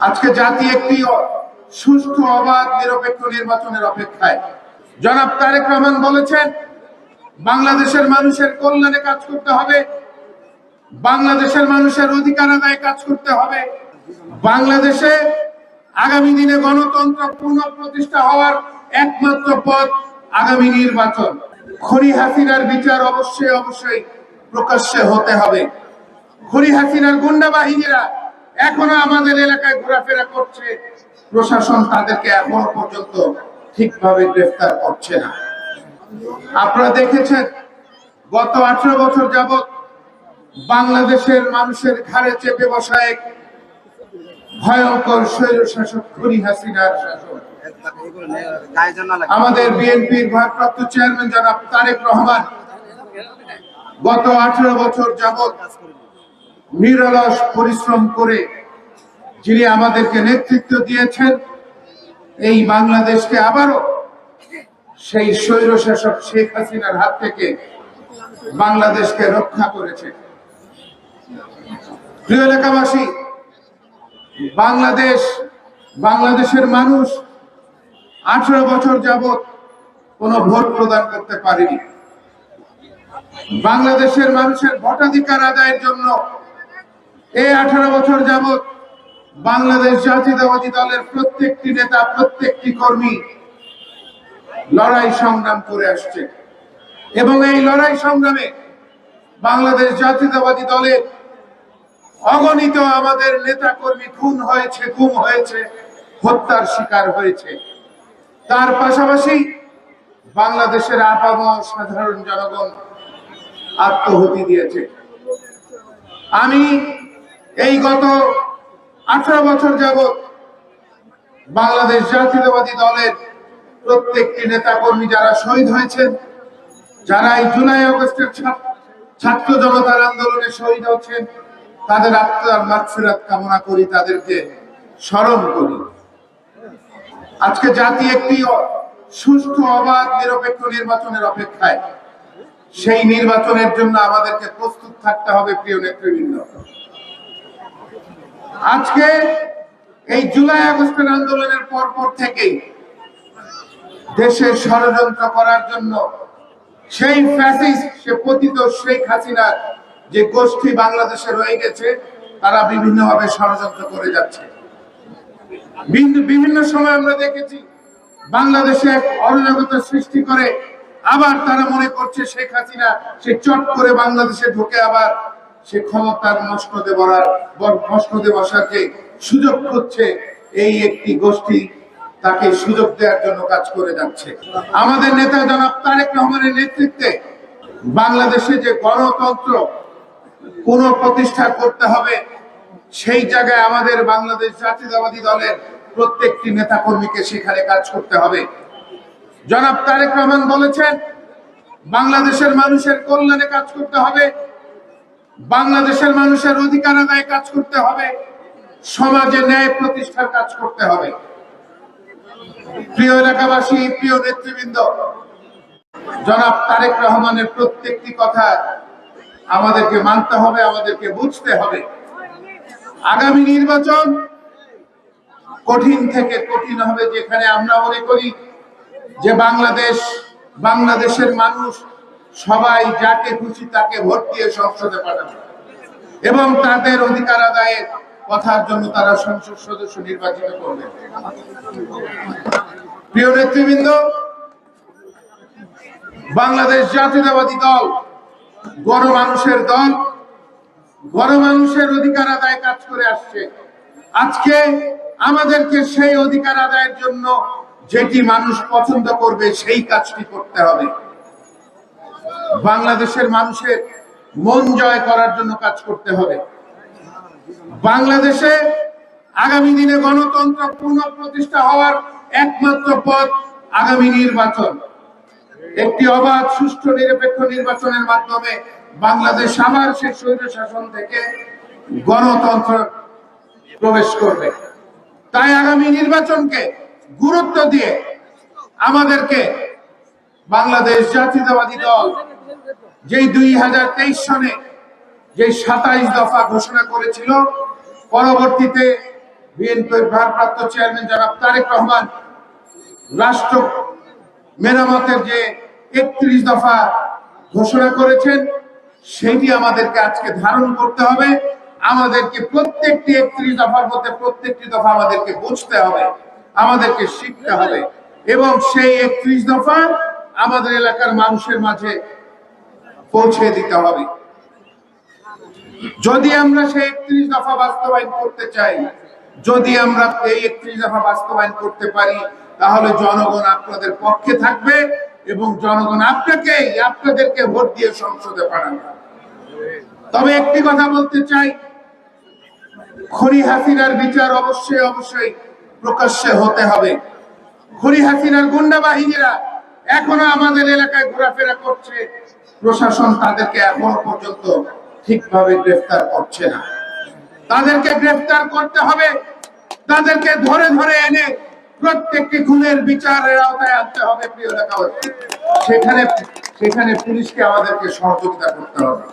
আজকে জাতি একটি সুষ্ঠু, অবাধ, নিরপেক্ষ নির্বাচনের অপেক্ষায়। জনাব তারেক রহমান বলেছেন, বাংলাদেশের মানুষের কল্যাণে কাজ করতে হবে, বাংলাদেশের মানুষের অধিকার আদায়ে কাজ করতে হবে। বাংলাদেশে আগামী দিনে গণতন্ত্র পুনঃপ্রতিষ্ঠা হওয়ার একমাত্র পথ আগামী নির্বাচন। খনি হাসিনার বিচার অবশ্যই অবশ্যই প্রকাশ্যে হতে হবে। খনি হাসিনার গুন্ডা বাহিনীরা এখনও আমাদের এলাকায় ঘোরাফেরা করছে, প্রশাসন তাদেরকে এখনও পর্যন্ত ঠিকভাবে গ্রেফতার করছে না। আপনারা দেখেছেন, গত আঠারো বছর যাবত বাংলাদেশের মানুষের ঘাড়ে চেপে বসা এক ভয়ঙ্কর স্বৈর শাসক খনি হাসিনার শাসন। আমাদের বিএনপির ভারপ্রাপ্ত চেয়ারম্যান জনাব তারেক রহমান গত আঠারো বছর যাবত নিরলস পরিশ্রম করে যিনি আমাদেরকে নেতৃত্ব দিয়েছেন, এই বাংলাদেশকে আবারও সেই স্বৈর শাসক শেখ হাসিনার হাত থেকে বাংলাদেশকে রক্ষা করেছে। প্রিয় এলাকাবাসী, বাংলাদেশ, বাংলাদেশের মানুষ আঠারো বছর যাবত কোনো ভোট প্রদান করতে পারেনি। বাংলাদেশের মানুষের ভোটাধিকার আদায়ের জন্য এই আঠারো বছর যাবত বাংলাদেশ জাতীয়তাবাদী দলের প্রত্যেকটি নেতা, প্রত্যেকটি কর্মী লড়াই সংগ্রাম করে আসছে। এবং এই লড়াই সংগ্রামে বাংলাদেশ জাতীয়তাবাদী দলের অগণিত আমাদের নেতা কর্মী খুন হয়েছে, গুম হয়েছে, হত্যার শিকার হয়েছে। তার পাশাপাশি বাংলাদেশের আপামর সাধারণ জনগণ আত্মহতি দিয়েছে। আমি এই গত আঠারো বছর যাবৎ বাংলাদেশ জাতীয়তাবাদী দলের প্রত্যেকটি নেতা কর্মী যারা শহীদ হয়েছেন, যারা এই জুলাই আগস্টের ছাত্র- জনতার আন্দোলনে শহীদ হচ্ছেন, তাদের আত্মার মাগফিরাত কামনা করি, তাদেরকে স্মরণ করি। আজকে জাতি একটি সুষ্ঠু, অবাধ, নিরপেক্ষ নির্বাচনের অপেক্ষায়। সেই নির্বাচনের জন্য আমাদেরকে প্রস্তুত থাকতে হবে, প্রিয় নেতৃবৃন্দ। আজকে এই জুলাই আগস্টের আন্দোলনের পরপর থেকেই দেশের ষড়যন্ত্র করার জন্য সেই ফ্যাসিস্ট সে পতিত শেখ হাসিনার যে গোষ্ঠী বাংলাদেশে রয়ে গেছে, তারা বিভিন্নভাবে ষড়যন্ত্র করে যাচ্ছে। বিভিন্ন- বিভিন্ন সময় আমরা দেখেছি বাংলাদেশে অরাজকতা সৃষ্টি করে আবার তারা মনে করছে শেখ হাসিনা সে চট করে বাংলাদেশে ঢুকে আবার সে ক্ষমতার মস্কদে বলার মস্কদে বসার সুযোগ খুঁজছে, এই একটি গোষ্ঠী তাকে সুযোগ দেওয়ার জন্য কাজ করে যাচ্ছে। আমাদের নেতা জনাব তারেক রহমানের নেতৃত্বে বাংলাদেশে যে গণতন্ত্র পুনঃপ্রতিষ্ঠা করতে হবে, সেই জায়গায় আমাদের বাংলাদেশ জাতীয়তাবাদী দলের প্রত্যেকটি নেতা কর্মীকে সেখানে কাজ করতে হবে। জনাব তারেক রহমান বলেছেন, বাংলাদেশের মানুষের কল্যাণে কাজ করতে হবে বাংলাদেশের মানুষের অধিকার আদায়ে কাজ করতে হবে, সমাজে ন্যায় প্রতিষ্ঠার কাজ করতে হবে। প্রিয় এলাকাবাসী, প্রিয় নেতৃবৃন্দ, জনাব তারেক রহমানের প্রত্যেকটি কথা আমাদেরকে মানতে হবে, আমাদেরকে বুঝতে হবে। আগামী নির্বাচন কঠিন থেকে কঠিন হবে, যেখানে আমরা মনে করি যে বাংলাদেশ, বাংলাদেশের মানুষ সবাই যাকে খুশি তাকে ভোট দিয়ে সংসদে পাঠাবে। এবং তাদের অধিকার আদায়ের কথার জন্য তারা সংসদ সদস্য নির্বাচিত করবে। প্রিয় নেতৃবৃন্দ, বাংলাদেশ জাতীয়তাবাদী দল গণমানুষের দল, গণমানুষের অধিকার আদায় কাজ করে আসছে। আজকে আমাদেরকে সেই অধিকার আদায়ের জন্য যেটি মানুষ পছন্দ করবে সেই কাজটি করতে হবে। বাংলাদেশের মানুষের মন জয় করার জন্য কাজ করতে হবে। বাংলাদেশে আগামী দিনে গণতন্ত্র পুনঃপ্রতিষ্ঠা হওয়ার একমাত্র পথ আগামী নির্বাচন। একটি অবাধ, সুষ্ঠু, নিরপেক্ষ নির্বাচনের মাধ্যমে বাংলাদেশ আবার সেই স্বৈর শাসন থেকে গণতন্ত্র প্রবেশ করবে। তাই আগামী নির্বাচনকে গুরুত্ব দিয়ে আমাদেরকে বাংলাদেশ জাতীয়তাবাদী দল যেই দুই হাজার তেইশ সনে যে সাতাইশ দফা ঘোষণা করেছিল, পরবর্তীতে বিএনপির ভারপ্রাপ্ত চেয়ারম্যান জনাব তারেক রহমান রাষ্ট্র মেরামতের যে একত্রিশ দফা ঘোষণা করেছেন সেটি আমাদেরকে আজকে ধারণ করতে হবে। আমাদেরকে প্রত্যেকটি একত্রিশ দফার মধ্যে প্রত্যেকটি দফা আমাদেরকে বুঝতে হবে, আমাদেরকে শিখতে হবে এবং সেই একত্রিশ দফা আমাদের এলাকার মানুষের মাঝে পৌঁছে দিতে হবে। যদি আমরা সেই একত্রিশ দফা বাস্তবায়ন করতে চাই, যদি আমরা এই একত্রিশ দফা বাস্তবায়ন করতে পারি, তাহলে জনগণ আপনাদের পক্ষে থাকবে এবং জনগণ আপনাকেই আপনাদেরকে ভোট দিয়ে সংসদে পাঠাবে। তবে একটি কথা বলতে চাই, খনি হাসিনার বিচার অবশ্যই অবশ্যই প্রকাশ্যে হতে হবে। খনি হাসিনার গুন্ডা বাহিনীরা এখনও আমাদের এলাকায় ঘোরাফেরা করছে। প্রশাসন তাদেরকে এখন পর্যন্ত ঠিকভাবে গ্রেফতার করছে না। তাদেরকে গ্রেফতার করতে হবে। তাদেরকে ধরে ধরে এনে প্রত্যেকটি খুনের বিচারের আওতায় আনতে হবে, প্রিয় এলাকাবাসী সেখানে সেখানে পুলিশকে আমাদেরকে সহযোগিতা করতে হবে।